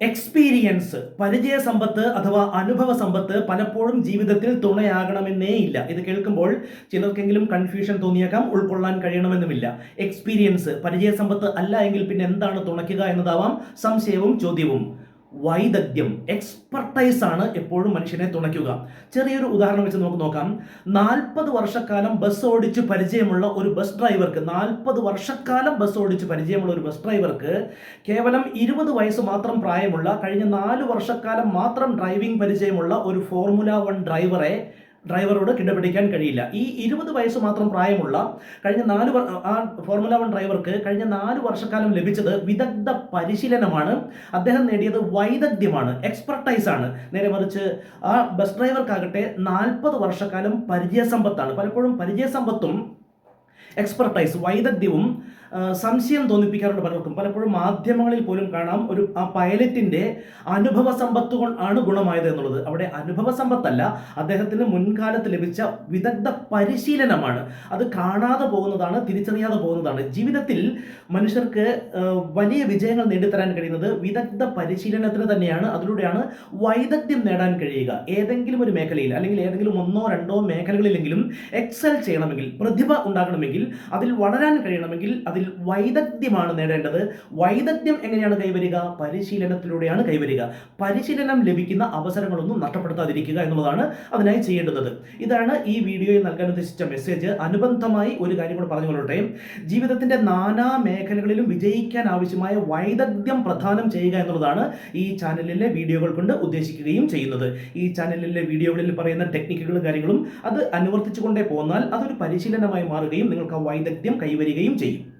Experience പരിചയ സമ്പത്ത് അഥവാ അനുഭവ സമ്പത്ത് പലപ്പോഴും ജീവിതത്തിൽ തുണയാകണമെന്നേ ഇല്ല ഇത് കേൾക്കുമ്പോൾ ചിലർക്കെങ്കിലും കൺഫ്യൂഷൻ തോന്നിയേക്കാം ഉൾക്കൊള്ളാൻ കഴിയണമെന്നുമില്ല. എക്സ്പീരിയൻസ് പരിചയ സമ്പത്ത് അല്ല എങ്കിൽ പിന്നെ എന്താണ് തുണയ്ക്കുക എന്നതാവാം സംശയവും ചോദ്യവും. വൈദഗ്ധ്യം എക്സ്പർട്ടൈസ് ആണ് എപ്പോഴും മനുഷ്യനെ തുണയ്ക്കുക. ചെറിയൊരു ഉദാഹരണം വെച്ച് നമുക്ക് നോക്കാം. നാൽപ്പത് വർഷക്കാലം ബസ് ഓടിച്ച് പരിചയമുള്ള ഒരു ബസ് ഡ്രൈവർക്ക് നാൽപ്പത് വർഷക്കാലം ബസ് ഓടിച്ച് പരിചയമുള്ള ഒരു ബസ് ഡ്രൈവർക്ക് കേവലം ഇരുപത് വയസ്സ് മാത്രം പ്രായമുള്ള കഴിഞ്ഞ നാല് വർഷക്കാലം മാത്രം ഡ്രൈവിംഗ് പരിചയമുള്ള ഒരു ഫോർമുല വൺ ഡ്രൈവറെ ഡ്രൈവറോട് കിടപിടിക്കാൻ കഴിയില്ല. ഈ ഇരുപത് വയസ്സ് മാത്രം പ്രായമുള്ള കഴിഞ്ഞ നാല് ആ ഫോർമുല വൺ ഡ്രൈവർക്ക് കഴിഞ്ഞ നാല് വർഷക്കാലം ലഭിച്ചത് വിദഗ്ധ പരിശീലനമാണ്. അദ്ദേഹം നേടിയത് വൈദഗ്ധ്യമാണ് എക്സ്പെർട്ടൈസാണ് ആണ്. നേരെ മറിച്ച് ആ ബസ് ഡ്രൈവർക്കാകട്ടെ നാൽപ്പത് വർഷക്കാലം പരിചയസമ്പത്താണ്. പലപ്പോഴും പരിചയസമ്പത്തും എക്സ്പർട്ടൈസ് വൈദഗ്ധ്യവും സംശയം തോന്നിപ്പിക്കാറുണ്ട് പലർക്കും. പലപ്പോഴും മാധ്യമങ്ങളിൽ പോലും കാണാം ഒരു ആ പൈലറ്റിന്റെ അനുഭവ സമ്പത്ത് ആണ് ഗുണമായത് എന്നുള്ളത്. അവിടെ അനുഭവ സമ്പത്തല്ല അദ്ദേഹത്തിന് മുൻകാലത്ത് ലഭിച്ച വിദഗ്ധ പരിശീലനമാണ്. അത് കാണാതെ പോകുന്നതാണ് തിരിച്ചറിയാതെ പോകുന്നതാണ്. ജീവിതത്തിൽ മനുഷ്യർക്ക് വലിയ വിജയങ്ങൾ നേടിത്തരാൻ കഴിയുന്നത് വിദഗ്ധ പരിശീലനത്തിന് തന്നെയാണ്. അതിലൂടെയാണ് വൈദഗ്ധ്യം നേടാൻ കഴിയുക. ഏതെങ്കിലും ഒരു മേഖലയിൽ അല്ലെങ്കിൽ ഏതെങ്കിലും ഒന്നോ രണ്ടോ മേഖലകളിലെങ്കിലും എക്സൽ ചെയ്യണമെങ്കിൽ പ്രതിഭ ഉണ്ടാകണമെങ്കിൽ അതിൽ വളരാൻ കഴിയണമെങ്കിൽ അതിൽ വൈദഗ്ധ്യമാണ് നേടേണ്ടത്. വൈദഗ്ധ്യം എങ്ങനെയാണ് കൈവരിക? പരിശീലനത്തിലൂടെയാണ് കൈവരിക. പരിശീലനം ലഭിക്കുന്ന അവസരങ്ങളൊന്നും നഷ്ടപ്പെടുത്താതിരിക്കുക എന്നുള്ളതാണ് അതിനായി ചെയ്യേണ്ടുന്നത്. ഇതാണ് ഈ വീഡിയോയിൽ നൽകാൻ ഉദ്ദേശിച്ച മെസ്സേജ് അനുബന്ധമായി ഒരു കാര്യം കൂടെ പറഞ്ഞുകൊള്ളട്ടെ ജീവിതത്തിന്റെ നാനാ മേഖലകളിലും വിജയിക്കാൻ ആവശ്യമായ വൈദഗ്ധ്യം പ്രധാനം ചെയ്യുക എന്നുള്ളതാണ് ഈ ചാനലിലെ വീഡിയോകൾ കൊണ്ട് ഉദ്ദേശിക്കുകയും ചെയ്യുന്നത്. ഈ ചാനലിലെ വീഡിയോകളിൽ പറയുന്ന ടെക്നിക്കുകളും കാര്യങ്ങളും അത് അനുവർത്തിച്ചുകൊണ്ടേ പോന്നാൽ അതൊരു പരിശീലനമായി മാറുകയും നിങ്ങൾക്ക് ആ വൈദഗ്ധ്യം കൈവരികയും ചെയ്യും.